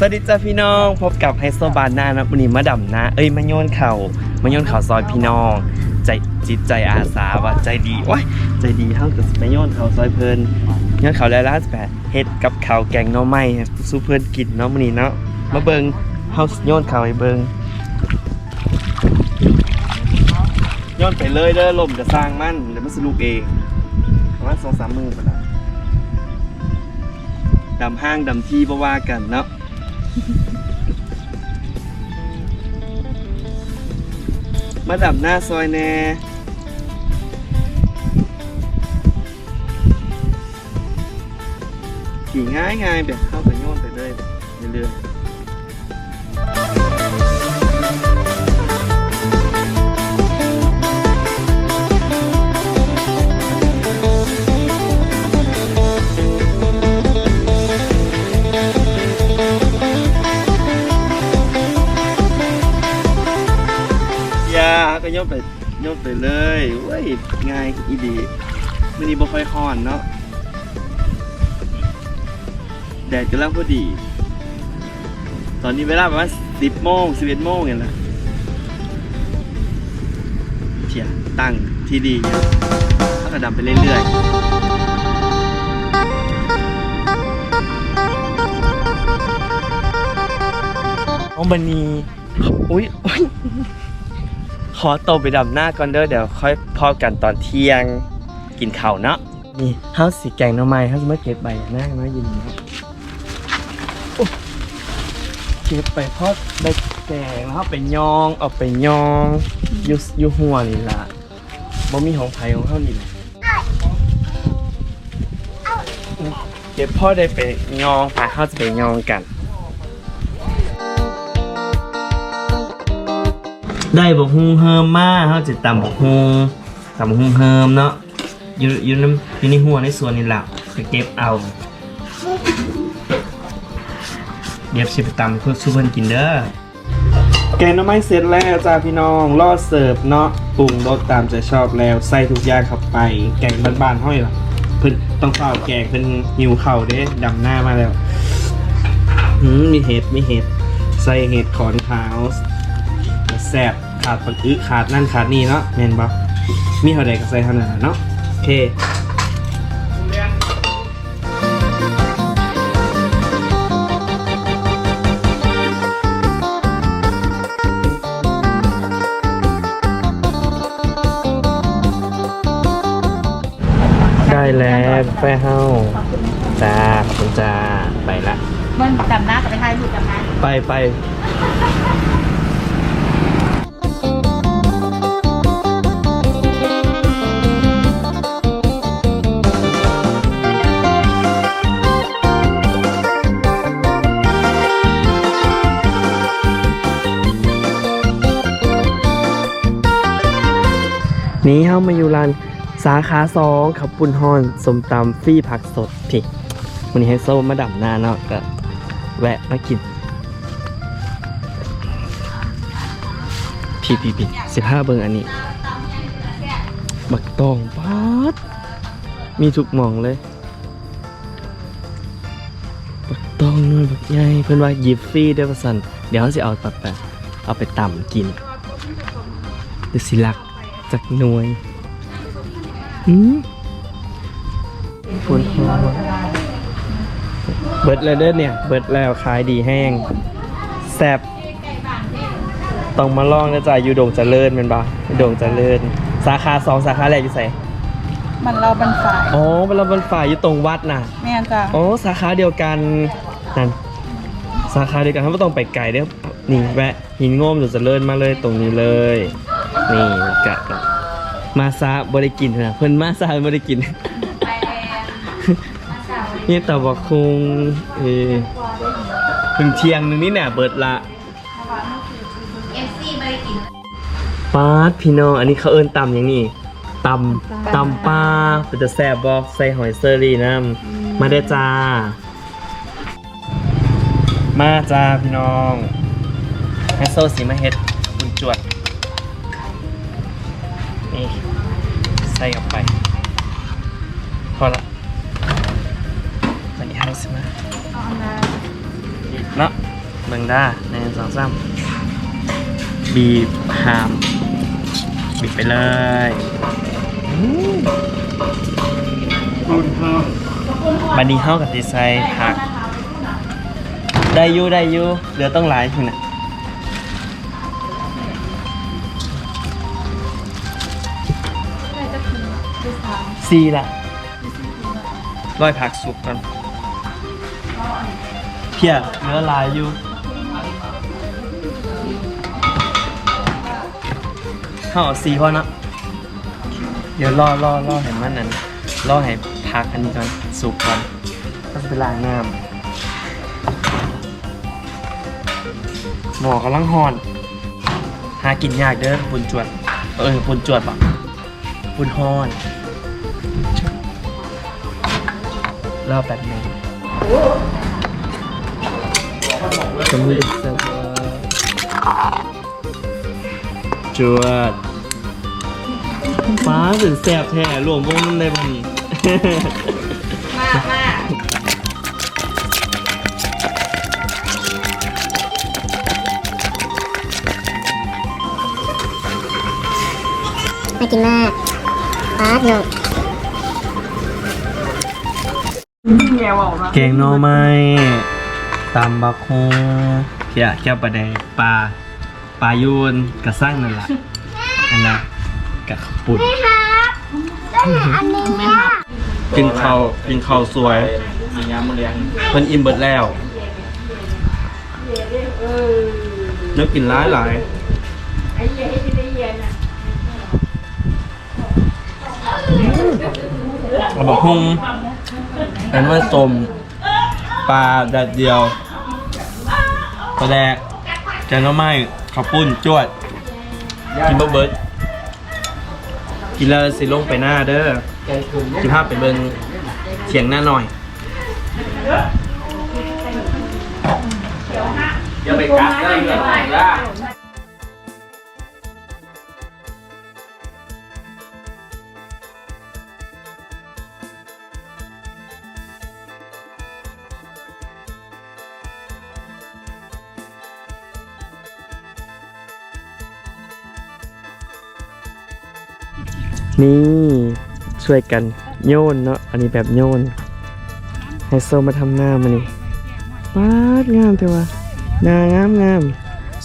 สวัสดีจ้าพี่น้องพบกับไฮโซบานนานะวันนี้มาดำนะ เอ้ยมาโยนเข่ามาโยนเข่าซอยพี่น้อง ใจจิตใจอาสาว่าใจดีว้ยใจดีเท่ากับมาโยนเข่าซอยเพลินโยนเข่าแล้วล่าสุดแบบเฮ็ดกับเข่าแกงน้องไม้สู้เพื่อนกินเนาะวันนี้เนาะมาเบิงเฮาโยนเข่าให้เบิงโยนไปเลยเด้อลมจะสร้างมันเดี๋ยวมันสรุปเองประมาณสองสามมือไปละดำห้างดำที่บ่ว่ากันเนาะ มาดับหน้าซอยแน่ขี่ง่ายๆแบบเข้าไปโยนไปเลยเรื่อยๆ อย่าก็ยนไปโยนไปเลยเว้ยง่ายอีดีมันนี้บ่ค่อยฮ้อนเนาะแดดกำลังพอดี ตอนนี้เวลาประมาณ10โมง11โมงเนี่ยแหละเทียตั้งที่ดีเนี่ยแล้วก็ดำไปเรื่อยๆน้องบันนีอุ้ยอุ้ย ขอตัวไปดำหน้าก่อนเด้อเดี๋ยวค่อยพอกันตอนเที่ยงกินข้าวเนาะนี่เฮาสีแกงหน้ำไม้เฮาจะมาเก็บใบหน้ามายินครับโอ้เก็บไปพอดใบแกงแล้วเอาไปยองเอาไปยองอยูอยูหัวนี่ล่ะบ่มีของไผของเฮานี่แหละเก็บพ่อได้ไปยองพาเฮาจะไปยองกัน ได้บกฮุงเฮิมมาเขาจะตำบกฮุงตำบกฮุงเฮิมเนาะอยู่อยู่น้ำอยู่ในหัวในส่วนนี่แหละไปเก็บเอาเดี๋ยวสิไปตำเพื่อสู้เพื่อนกินเด้อแกงน้ำไม้เสร็จแล้วจ้าพี่น้องรอเสิร์ฟเนาะปรุงรสตามใจชอบแล้วใส่ทุกอย่างเข้าไป แกงบ้านๆห้อยล่ะเพิ่นต้องเฝ้าแกงเพิ่นหิวเข่าเด้ดำหน้ามาแล้วมมีเห็ดมีเห็ดใส่เห็ดขอนขาว แซ่บขาดปักอึขาดนั่นขาดนี่เนาะแมนบอมีเท่าใดก็ใส่เท่านั้นน่ะเนาะโอเคได้แล้วแฟเฮาจ้าขอบคุณจ้าไปละมันจำหน้ากับไปถ่ายรูปจำหน้าไปไป นี้เข้ามาอยู่ร้านสาขาสองขับปุ่นฮอนสมตำฟรีผักสดพี่วันนี้ให้โซ่มาดับหน้าเนาะก็แวะมากินพี่พี่พี่สิบห้าเบิงอันนี้ บักตองป๊าดมีทุกหมองเลย บักตองนู่นบักใหญ่เพื่อนว่าหยิบฟรีเด้ประสันเดี๋ยวเขาสิเอาตัดไปเอาไปต่ำกินเดี๋ยวสิลัก จากหน่วยอืมฝนหัวเบิดแล้วเด้อเนี่ย เบิดแล้วขายดีแห้งแซบต้องมาลองนะจ๊ะอยู่โด่งเจริญเป็นปะโด่งเจริญ สาขาสองสาขาแรกอยู่ไสมันเราบันฝ่ายอ๋อเป็นเราบนฝ่ายอยู่ตรงวัดน่ะแม่นจ้ะอ๋อสาขาเดียวกันนั่นสาขาเดียวกันเขาไม่ต้องไปไกลเด้อนี่แวะหินโง่มโด่งเจริญมาเลยตรงนี้เลย นี่กะกะมาซาบริกินนะเพิ่นมาซาบริกินนี่แต่ว่าคงเออถึงเที่ยงนึงนี่แน่เบิดละเอฟซีไม่ได้กินปาดพี่น้องอันนี้เขาเอิ้นตำอย่างนี้ตำตำปลาเป็นจะแซ่บบอกใส่หอยเซอรี่น้ำมาได้อจ้า มาจ้าพี่น้องแฮสโซสีมาเฮ็ดคุณจวด นี่ใส่เข้าไป พอละวันนี้ให้สิมาเนาะเบิ่งด้าในงสองสามบีบหามบีบไปเลยบันนี้เข้ากับดีไซน์ผัก ได้อยูได้อยูเหลือต้องหลายทีนะ ซีละร้อยผักสุกก่อนเพียเหลือหลายอยู่เข้าเอาซีพอเนาะเดี๋ยวรอรอรอให้มันนั้นรอให้พักอันนี้ก่อนสุกก่อนก็จะไปล้างน้ำหมอกำลังหอน หากินยากเด้อบุญจวด เออบุญจวดปะบุญฮอน รอบแบบนี้สมุนเสิร์ฟจวดฟ้าถึงแสบแท้รวมวงในบันนี้ มากมากน่ากินมากปาดเนาะแกงหน่อไม้ตำบักฮงเขียแก้วปลาแดงปลาปลายูนกระสั่งนั่นแหละอันนั้นกะขับปุ่นอันนี้กินข้าวกินข้าวสวยเพิ่นอิ่มเบิดแล้วนึกกินหลายหลายเอาบอกฮุง เป็นว่าสมปลาแดดเดียวปลาแดกแกงน้ำไม้ข้าวปุ้นจวด กินเบิดเบิดกินแล้วสิลงไปหน้าเด้อสิภาพไปเบิ่งเถียงหน้าหน่อยอย่าไปกัดเด้อ นี่ช่วยกันโยนเนาะอันนี้แบบโยนไฮโซมาทำหน้ามานี่ปาดงามเถอะวะหน้างามงาม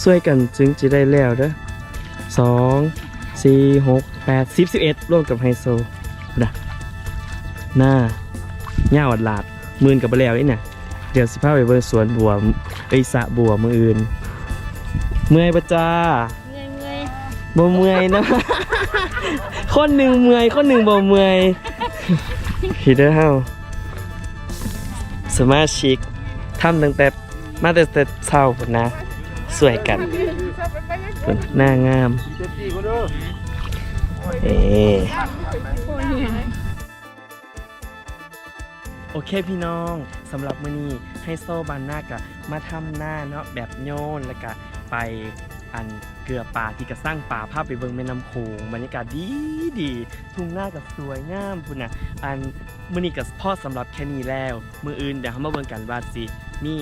ช่วยกันจึงจะได้แล้วเด้อสองสี่หกแปดสิบสิบเอ็ดร่วมกับไฮโซนะหน้าหญ้าวัดหลาดมื่นกับไปแล้วนี่น่ะเดี๋ยวสิพาไปเบิ่งสวนบัวเอ้ยสะบัวมืออื่น เมื่อยปะจ้า บ่เมื่อยนะ คนหนึ่งเมื่อยคนหนึ่งบ่เมื่อยพีเดอร์เฮาสมาชิกทำตั้งแต่มาแต่แต่เช้าพุ่นนะ สวยกันพุ่นหน้างามเอโอเคพี่น้องสำหรับมื้อนี้ให้โซบานหน้ากะมาทำหน้าเนาะแบบโยนแล้วก็ไปอัน เกลือป่าที่กระสร้างป่าภาพไปเบิงแม่น้ำโขงบรรยากาศดีดีทุ่งหน้ากับสวยงามพุ่นนะอันมื้อนี้ก็พอสำหรับแค่นี้แล้ว มืออื่นเดี๋ยวเฮามาเบิงกันว่าสิมี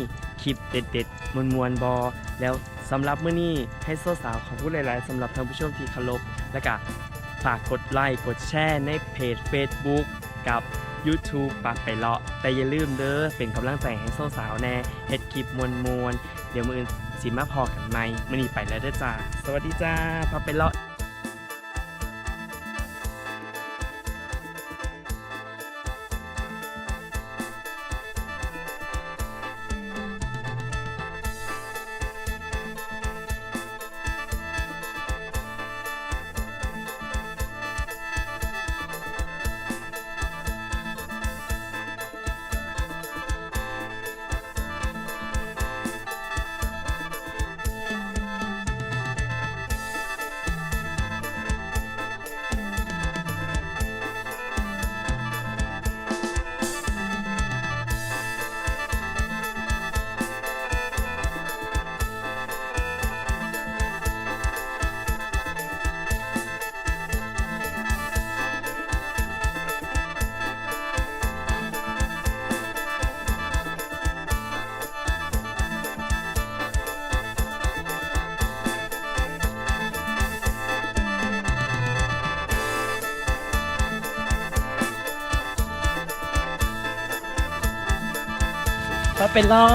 คลิปเด็ดๆมวนๆบอแล้วสำหรับมื้อนี้ให้โซสาวขอบคุณหลายๆสำหรับท่านผู้ชมที่เคารพและก็ฝากกดไลค์กดแชร์ในเพจ Facebook กับ YouTube ปากไปเลาะ แต่อย่าลืมเด้อเป็นกำลังใจให้โซสาวแน่เฮ็ดคลิปมวนๆเดี๋ยวมืออื่น สิมาพอกันใหมมันนี้ไปแล้วเด้อจ้า สวัสดีจ้าพาไปเลาะ ไปรอ